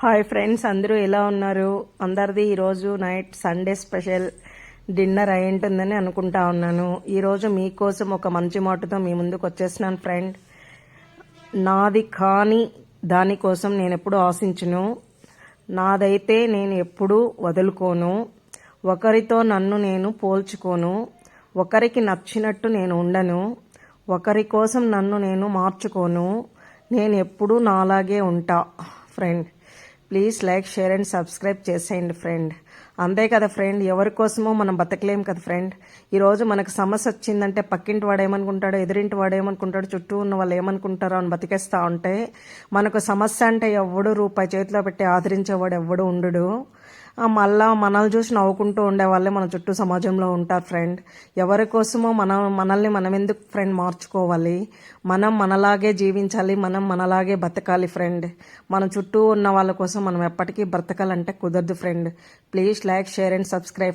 Hi friends అందరూ ఎలా ఉన్నారు? అందరిది ఈరోజు నైట్ సండే స్పెషల్ డిన్నర్ అయి ఉంటుందని అనుకుంటా ఉన్నాను. ఈరోజు మీకోసం ఒక మంచి మాటతో మీ ముందుకు వచ్చేసినాను ఫ్రెండ్. నాది కాని దానికోసం నేను ఎప్పుడు ఆశించును. నాదైతే నేను ఎప్పుడూ వదులుకోను. ఒకరితో నన్ను నేను పోల్చుకోను. ఒకరికి నచ్చినట్టు నేను ఉండను. ఒకరి కోసం నన్ను నేను మార్చుకోను. నేను ఎప్పుడూ నాలాగే ఉంటా friend. Please like share and subscribe చేసేయండి ఫ్రెండ్. అంతే కదా ఫ్రెండ్ ఎవరి కోసమో మనం బతకలేం కదా ఫ్రెండ్. ఈరోజు మనకు సమస్య వచ్చిందంటే పక్కింటి వాడు ఏమనుకుంటాడో ఎదురింటి వాడు ఏమనుకుంటాడో చుట్టూ ఉన్న వాళ్ళు ఏమనుకుంటారో అని బతికేస్తా ఉంటే మనకు సమస్య అంటే ఎవడు రూపాయి చేతిలో పెట్టి ఆదరించేవాడు ఎవడు ఉండడు. మళ్ళా మనల్ని చూసి నవ్వుకుంటూ ఉండే వాళ్ళే మన చుట్టూ సమాజంలో ఉంటారు ఫ్రెండ్ ఎవరి కోసమో మనం మనల్ని మనం ఎందుకు ఫ్రెండ్ మార్చుకోవాలి? మనం మనలాగే జీవించాలి మనం మనలాగే బతకాలి ఫ్రెండ్ మన చుట్టూ ఉన్న వాళ్ళ కోసం మనం ఎప్పటికీ బ్రతకాలంటే కుదరదు friend please like share and subscribe